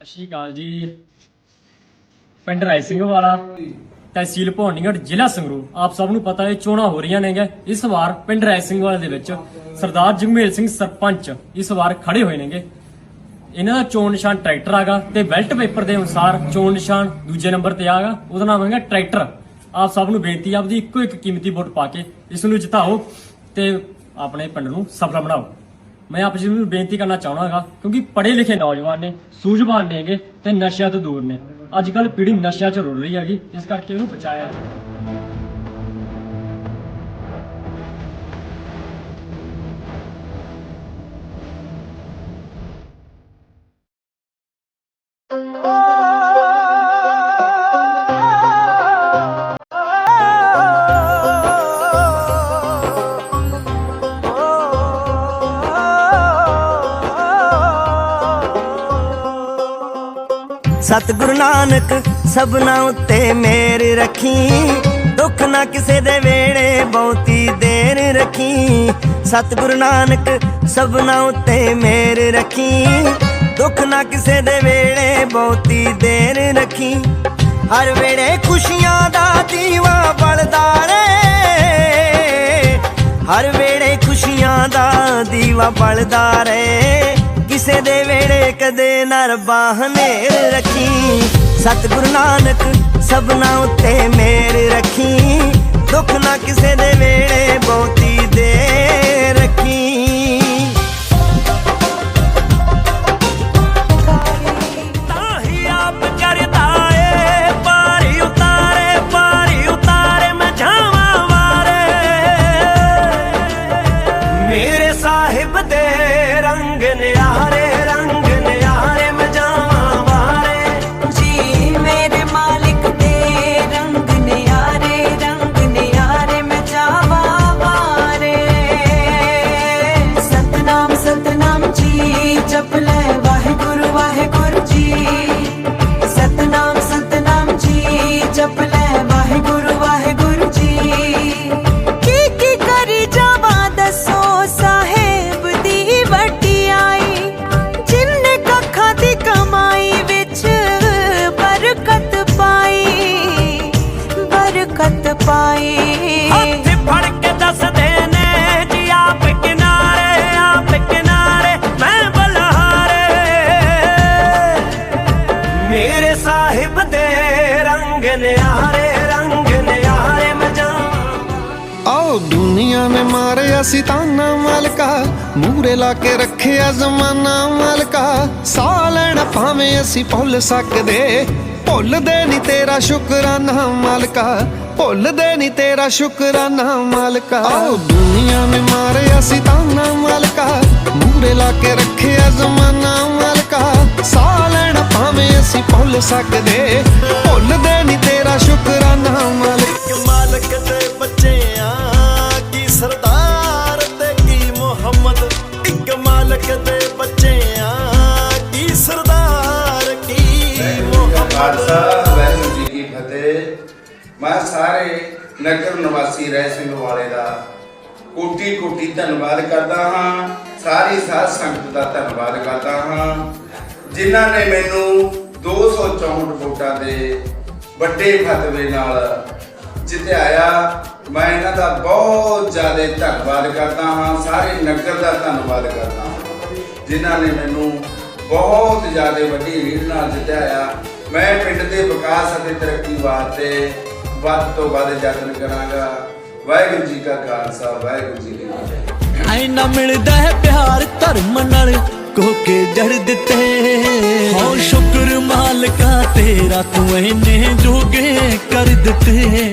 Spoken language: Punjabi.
ਸਤਿ ਸ਼੍ਰੀ ਅਕਾਲ ਜੀ। ਪਿੰਡ ਰਾਏ ਸਿੰਘ ਵਾਲਾ, ਤਹਿਸੀਲ ਭਵਾਨੀਗੜ੍ਹ ਜ਼ਿਲ੍ਹਾ ਸੰਗਰੂਰ। ਆਪ ਸਭ ਨੂੰ ਪਤਾ ਹੈ, ਚੋਣਾਂ ਹੋ ਰਹੀਆਂ ਨੇਗੇ ਇਸ ਵਾਰ ਪਿੰਡ ਰਾਏ ਸਿੰਘ ਵਾਲੇ ਦੇ ਵਿੱਚ ਸਰਦਾਰ ਜਗਮੇਲ ਸਿੰਘ ਸਰਪੰਚ ਇਸ ਵਾਰ ਖੜੇ ਹੋਏ ਨੇਗੇ। ਇਹਨਾਂ ਦਾ ਚੋਣ ਨਿਸ਼ਾਨ ਟਰੈਕਟਰ ਆਗਾ ਤੇ ਬੈਲਟ ਪੇਪਰ ਦੇ ਅਨੁਸਾਰ ਚੋਣ ਨਿਸ਼ਾਨ ਦੂਜੇ ਨੰਬਰ ਤੇ ਆਗਾ। ਉਹਦਾ ਨਾਮ ਹੈਗਾ ਟਰੈਕਟਰ। ਆਪ ਸਭ ਨੂੰ ਬੇਨਤੀ ਆਪਦੀ ਇੱਕੋ ਇੱਕ ਕੀਮਤੀ ਵੋਟ ਪਾ ਕੇ ਇਸ ਨੂੰ ਜਿਤਾਓ ਤੇ ਆਪਣੇ ਪਿੰਡ ਨੂੰ ਸਫਲ ਬਣਾਓ। ਮੈਂ ਆਪ ਜੀ ਨੂੰ ਬੇਨਤੀ ਕਰਨਾ ਚਾਹਣਾਗਾ ਕਿਉਂਕਿ ਪੜ੍ਹੇ ਲਿਖੇ ਨੌਜਵਾਨ ਨੇ, ਸੂਝਵਾਨ ਨੇਗੇ ਤੇ ਨਸ਼ਿਆਂ ਤੋਂ ਦੂਰ ਨੇ। ਅੱਜ ਕੱਲ ਪੀੜ੍ਹੀ ਨਸ਼ਿਆਂ 'ਚ ਰੁਲ ਰਹੀ ਹੈਗੀ, ਇਸ ਕਰਕੇ ਇਹਨੂੰ ਬਚਾਇਆ। ਸਤਿਗੁਰੂ ਨਾਨਕ, ਸਭਨਾ ਉੱਤੇ ਮੇਰ ਰੱਖੀ। ਦੁੱਖ ਨਾ ਕਿਸੇ ਦੇ ਵੇੜੇ ਬਹੁਤੀ ਦੇਰ ਰੱਖੀ। ਸਤਿਗੁਰੂ ਨਾਨਕ, ਸਭਨਾ ਉੱਤੇ ਮੇਰ ਰੱਖੀ। ਦੁੱਖ ਨਾ ਕਿਸੇ ਦੇ ਵੇੜੇ ਬਹੁਤੀ ਦੇਰ ਰੱਖੀ। ਹਰ ਵੇੜੇ ਖੁਸ਼ੀਆਂ ਦਾ ਦੀਵਾ ਬਲਦਾ ਰੇ ਹਰ ਵੇੜੇ ਖੁਸ਼ੀਆਂ ਦਾ ਦੀਵਾ ਬਲਦਾ ਰਹੇ। ਕਿਸੇ ਦੇ ਵੇੜੇ ਕਦੇ ਨਰ ਬਾਹਨੇਰ ਰੱਖੀ। ਸਤਿਗੁਰੂ ਨਾਨਕ ਸਭਨਾ ਉੱਤੇ ਮੇਰ ਰੱਖੀ। ਦੁੱਖ ਨਾ ਕਿਸੇ ਦੇ ਵੇੜੇ ਨਿਆਰੇ ਰੰਗ ਨਿਆਰੇ ਮੈਂ ਆਓ ਦੁਨੀਆ ਨੇ ਮਾਰਿਆ ਸੀ ਮਾਲਕਾ, ਮੂਰੇ ਲਾ ਕੇ ਰੱਖਿਆ ਜ਼ਮਾਨਾ ਮਾਲਕਾ। ਸਾਹ ਲੈਣਾ ਭਾਵੇਂ ਅਸੀਂ ਭੁੱਲ ਸਕਦੇ, ਭੁੱਲਦੇ ਨਹੀਂ ਤੇਰਾ ਸ਼ੁਕਰਾਨਾ ਮਾਲਕਾ, ਭੁੱਲਦੇ ਨਹੀਂ ਤੇਰਾ ਸ਼ੁਕਰਾਨਾ ਮਾਲਕਾ। ਆਓ ਦੁਨੀਆ ਨੇ ਮਾਰਿਆ ਸੀ ਤਾਨਾ ਮਾਲਕਾ, ਮੂਰੇ ਲਾ ਕੇ ਰੱਖਿਆ ਜ਼ਮਾਨਾ ਮਾਲਕਾ। ਸਾਹ ਲੈਣ ਭਾਵੇਂ ਅਸੀਂ ਭੁੱਲ ਸਕਦੇ ਖਾਲਸਾ, ਵਾਹਿਗੁਰੂ ਜੀ ਕੀ ਫਤਿਹ। ਮੈਂ ਸਾਰੇ ਨਗਰ ਨਿਵਾਸੀ ਰਹਿ ਸਿੰਘ ਵਾਲੇ ਦਾ ਕੋਟੀ ਕੋਟੀ ਧੰਨਵਾਦ ਕਰਦਾ ਹਾਂ। ਸਾਰੀ ਸਾਧ ਸੰਗਤ ਦਾ ਧੰਨਵਾਦ ਕਰਦਾ ਹਾਂ। ਜਿਨ੍ਹਾਂ ਨੇ ਮੈਨੂੰ 264 ਵੋਟਾਂ ਦੇ ਵੱਡੇ ਫਤਵੇ ਨਾਲ ਜਿਤਿਆਇਆ, ਮੈਂ ਇਹਨਾਂ ਦਾ ਬਹੁਤ ਜ਼ਿਆਦਾ ਧੰਨਵਾਦ ਕਰਦਾ ਹਾਂ। ਸਾਰੇ ਨਗਰ ਦਾ ਧੰਨਵਾਦ ਕਰਦਾ ਹਾਂ। ਜਿਨ੍ਹਾਂ ਨੇ ਮੈਨੂੰ ਬਹੁਤ ਜ਼ਿਆਦਾ ਵੱਡੀ ਰੀੜ ਨਾਲ ਜਿਤਾਇਆ ਮੈਂ ਪਿੰਡ ਦੇ ਵਿਕਾਸ ਅਤੇ ਤਰੱਕੀ ਵਾਸਤੇ ਵੱਧ ਤੋਂ ਵੱਧ ਯਤਨ ਕਰਾਂਗਾ। ਵਾਹਿਗੁਰੂ ਜੀ ਕਾ ਖਾਲਸਾ, ਵਾਹਿਗੁਰੂ ਜੀ ਕੀ ਫਤਿਹ। ਐਨਾ ਮਿਲਦਾ ਹੈ ਪਿਆਰ ਧਰਮ ਨਾਲ ਕੋਕੇ ਜੜ ਦਿੱਤੇ। ਹੋ ਸ਼ੁਕਰ ਮਾਲਕਾ, ਤੇਰਾ ਤੂੰ ਐਨੇ ਜੋਗੇ ਕਰ ਦਿੱਤੇ।